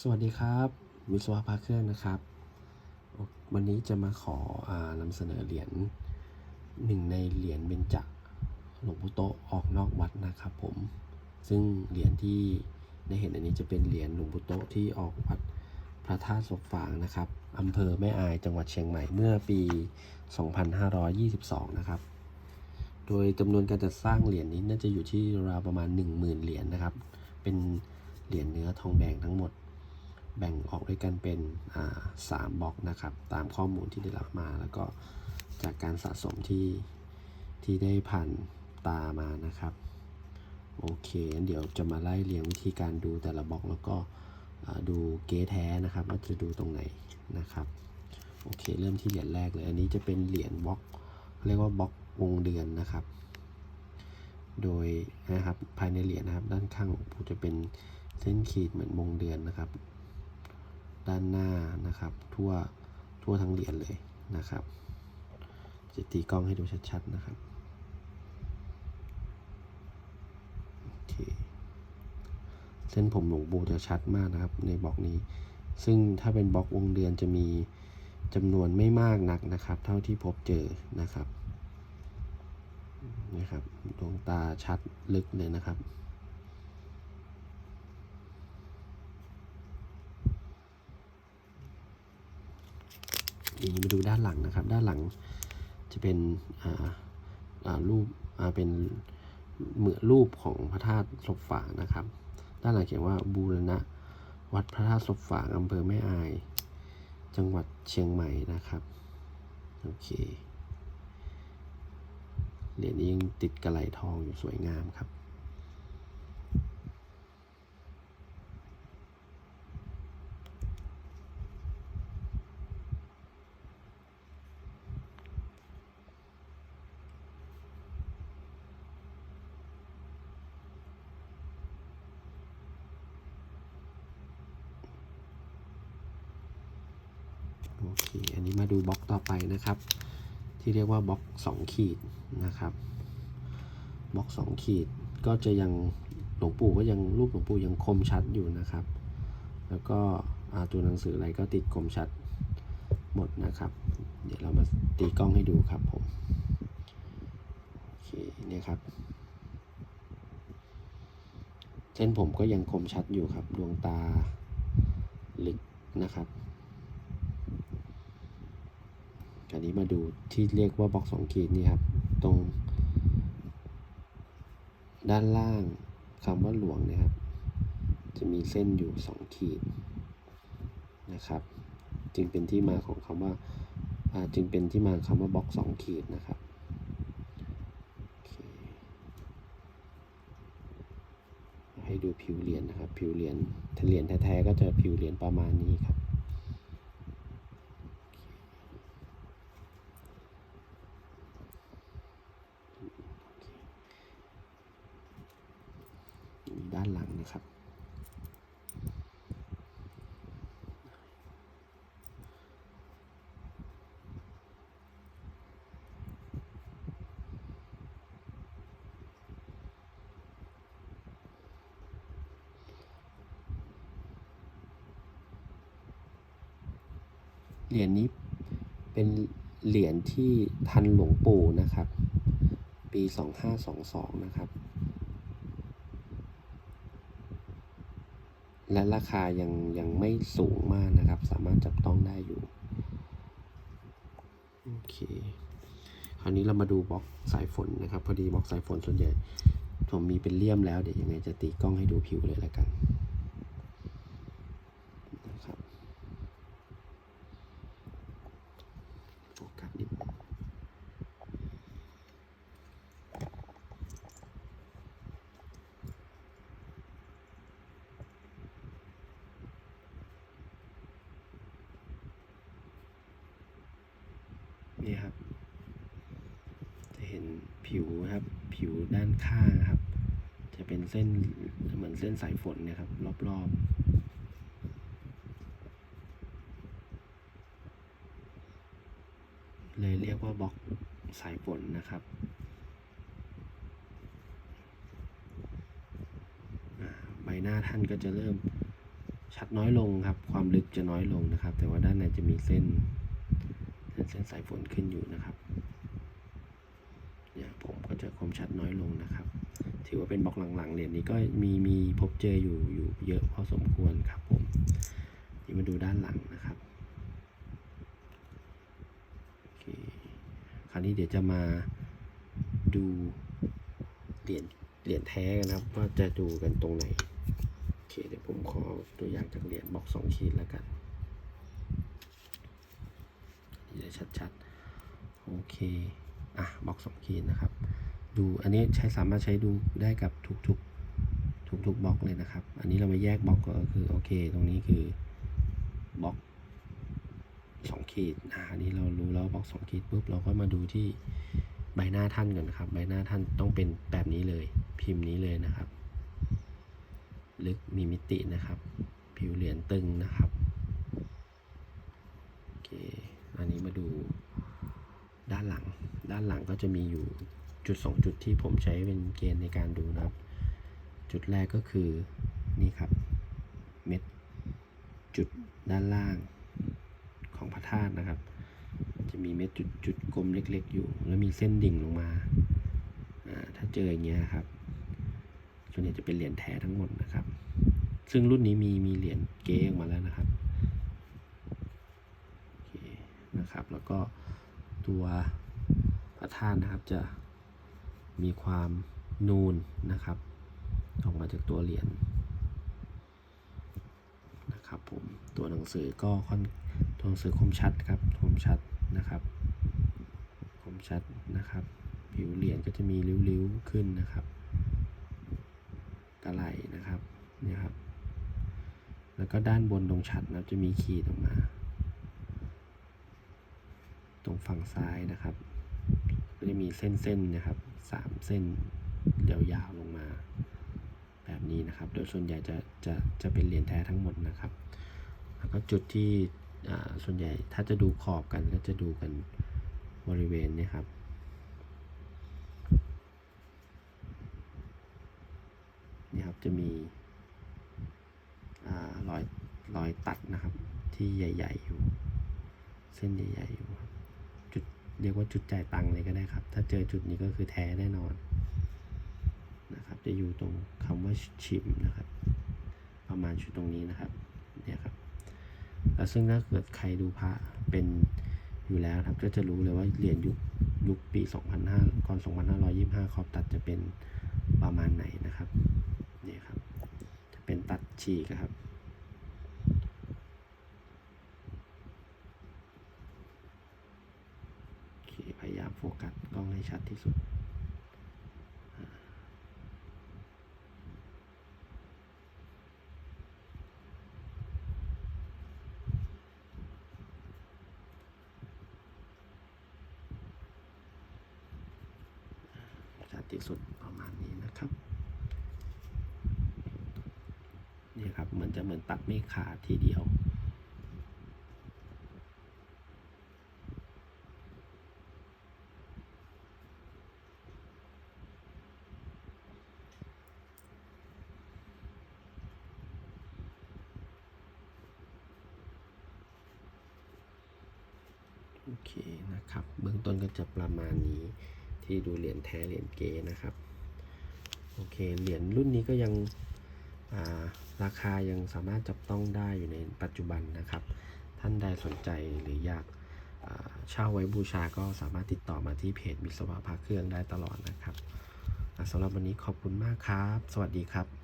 สวัสดีครับวิศวะพาเครื่องนะครับ วันนี้จะมาขออนำเสนอเหรียญหนึ่งในเหรียญเบญจหลวงปู่โตออกนอกวัดนะครับผม ซึ่งเหรียญที่ได้เห็นอันนี้จะเป็นเหรียญหลวงปู่โตที่ออกวัดพระธาตุศพฝางนะครับอำเภอแม่อายจังหวัดเชียงใหม่เมื่อปี 2522 นะครับ โดยจำนวนการจัดสร้างเหรียญนี้น่าจะอยู่ที่ราวประมาณ 10,000 เหรียญนะครับ เป็นเหรียญเนื้อทองแดงทั้งหมด แบ่งออกด้วยกันเป็นสามบล็อกนะครับ ตามข้อมูลที่ได้รับมา แล้วก็จากการสะสมที่ที่ได้ผ่านตามานะครับ โอเค เดี๋ยวจะมาไล่เรียงวิธีการดูแต่ละบล็อกแล้วก็ดูเกแท้นะครับ ว่าจะดูตรงไหนนะครับโอเค เริ่มที่เหรียญแรกเลย อันนี้จะเป็นเหรียญบล็อกเรียกว่าบล็อกวงเดือนนะครับ โดยนะครับภายในเหรียญนะครับ ด้านข้างผมจะเป็นเส้นขีดเหมือนวงเดือนนะครับ ด้านหน้านะครับ ทั่วทั่วทั้งเหรียญเลยนะครับ จะตีกล้องให้ดูชัดๆนะครับโอเคเส้นผมหลวงปู่จะชัดมากนะครับ ในบล็อกนี้ ซึ่งถ้าเป็นบล็อกวงเดือนจะมีจำนวนไม่มากนักนะครับ เท่าที่พบเจอนะครับนะครับดวงตาชัดลึกเลยนะครับ ทีนี้มา ด้านหลังนะครับ ด้านหลังจะเป็นรูปเป็นเหมือนรูปของพระธาตุศพฝางนะครับ ด้านหลังเขียนว่าบูรณะวัดพระธาตุศพฝางอำเภอแม่อาย จังหวัดเชียงใหม่นะครับ โอเคเหรียญนี้ยังติดกระไหลทองอยู่สวยงามครับ โอเคอันนี้มาดูบล็อกต่อไปนะครับ ที่เรียกว่าบล็อก2ขีดนะครับบล็อก2ขีดก็จะยังหลวงปู่ก็ยังรูปหลวงปู่ยังคมชัดอยู่นะครับ แล้วก็ตัวหนังสืออะไรก็ติดคมชัดหมดนะครับ เดี๋ยวเรามาตีกล้องให้ดูครับผมโอเคเนี่ยครับเส้นผมก็ยังคมชัดอยู่ครับดวงตาลึกนะครับ อันนี้มาดูที่เรียกว่าบล็อกสองขีดนี่ครับ ตรง ด้านล่างคำว่าหลวงเนะครับ จะมีเส้นอยู่สองขีดนะครับ จึงเป็นที่มาของคำว่าจึงเป็นที่มาคำว่าบล็อกสองขีดนะครับให้ดูผิวเหรียญนะครับ ผิวเหรียญถ้าเหรียญแท้ๆก็จะผิวเหรียญประมาณนี้ครับ ด้านหลังนะครับ เหรียญนี้เป็นเหรียญที่ทันหลวงปู่นะครับ ปี 2522 นะครับ และราคายังยังไม่สูงมากนะครับ สามารถจับต้องได้อยู่โอเคคราวนี้เรามาดูบล็อกสายฝนนะครับ พอดีบล็อกสายฝนส่วนใหญ่ผมมีเป็นเลี่ยมแล้วเดี๋ยวยังไงจะตีกล้องให้ดูผิวเลยละกันนะครับโฟกัสนิดนึง นี่ครับ จะเห็นผิวครับ ผิวด้านข้างครับ จะเป็นเส้นเหมือนเส้นสายฝนเนะครับ รอบๆเลยเรียกว่าบล็อกสายฝนนะครับ ใบหน้าท่านก็จะเริ่มชัดน้อยลงครับ ความลึกจะน้อยลงนะครับ แต่ว่าด้านในจะมีเส้น เส้นสายฝนขึ้นอยู่นะครับเนี่ยผมก็จะคมชัดน้อยลงนะครับ ถือว่าเป็นบล็อกหลังๆเหรียญนี้ก็มีมีพบเจออยู่อยู่เยอะพอสมควรครับผมนี่มาดูด้านหลังนะครับโอเคคราวนี้เดี๋ยวจะมาดูเหรียญเหรียญแท้กันนะครับว่าจะดูกันตรงไหนโอเคเดี๋ยวผมขอตัวอย่างจากเหรียญบล็อกสองขีดแล้วกัน จะชัดๆ โอเค อะบล็อกสองขีดนะครับ ดูอันนี้ใช้สามารถใช้ดูได้กับทุกๆ ทุกๆบล็อกเลยนะครับ อันนี้เรามาแยกบล็อกก็คือโอเค ตรงนี้คือบล็อกสองขีดอ่าอันนี้เรารู้แล้วบล็อกสองขีดปุ๊บเราก็มาดูที่ใบหน้าท่านก่อนนะครับ ใบหน้าท่านต้องเป็นแบบนี้เลย พิมพ์นี้เลยนะครับ ลึกมีมิตินะครับ ผิวเหรียญตึงนะครับ อันนี้มาดูด้านหลัง ด้านหลังก็จะมีอยู่จุดสองจุดที่ผมใช้เป็นเกณฑ์ในการดูนะครับ จุดแรกก็คือนี่ครับ เม็ดจุดด้านล่างของพระธาตุนะครับ จะมีเม็ดจุดจุดกลมเล็กๆ อยู่ แล้วมีเส้นดิ่งลงมาอ่าถ้าเจออย่างเงี้ยครับส่วนใหญ่จะเป็นเหรียญแท้ทั้งหมดนะครับ ซึ่งรุ่นนี้มีมีเหรียญเก๊ออกมาแล้วนะครับโอเคนะครับ แล้ว ก็ตัวพระธาตุนะครับจะมีความนูนนะครับออกมาจากตัวเหรียญนะครับผมตัวหนังสือก็ค่อนตัวหนังสือคมชัดครับคมชัดนะครับคมชัดนะครับ ผิวเหรียญก็จะมีริ้วๆขึ้นนะครับกระไหลนะครับเนี่ยครับแล้วก็ด้านบนตรงฉัดนะครับจะมีขีดออกมา ตรงฝั่งซ้ายนะครับ ก็จะมีเส้นๆนะครับสามเส้นยาวๆลงมา แบบนี้นะครับ โดยส่วนใหญ่จะจะจะเป็นเหรียญแท้ทั้งหมดนะครับ แล้วก็จุดที่ส่วนใหญ่ถ้าจะดูขอบกันก็จะดูกันบริเวณนี้ครับนี่ครับจะมีอรอยรอยตัดนะครับที่ใหญ่ ๆ อยู่ เส้นใหญ่ ๆ อยู่ เรียกว่าจุดจ่ายตังค์เลยก็ได้ครับ ถ้าเจอจุดนี้ก็คือแท้แน่นอนนะครับ จะอยู่ตรงคำว่าชิมนะครับ ประมาณชุดตรงนี้นะครับเนี่ยครับแล้วซึ่งถ้าเกิดใครดูพระเป็นอยู่แล้วครับ ก็จะรู้เลยว่าเหรียญยุคยุคปี 2005 ก่อน 2525 ขอบตัดจะเป็นประมาณไหนนะครับนี่ครับ จะเป็นตัดฉีกครับ โอเค พ ยายามโฟกัสกล้องให้ชัดที่สุด ชัดที่สุดประมาณนี้นะครับ นี่ครับเหมือนจะเหมือนตัดไม่ขาดทีเดียว โอเคนะครับ เบื้องต้นก็จะประมาณนี้ที่ดูเหรียญแท้เหรียญเก๋นะครับ โอเค เหรียญรุ่นนี้ก็ยังาราคายังสามารถจับต้องได้อยู่ในปัจจุบันนะครับ ท่านใดสนใจหรืออยากาเช่าไว้บูชาก็สามารถติดต่อมาที่เพจมิสวาพาเครื่องได้ตลอดนะครับสำหรับวันนี้ขอบคุณมากครับ สวัสดีครับ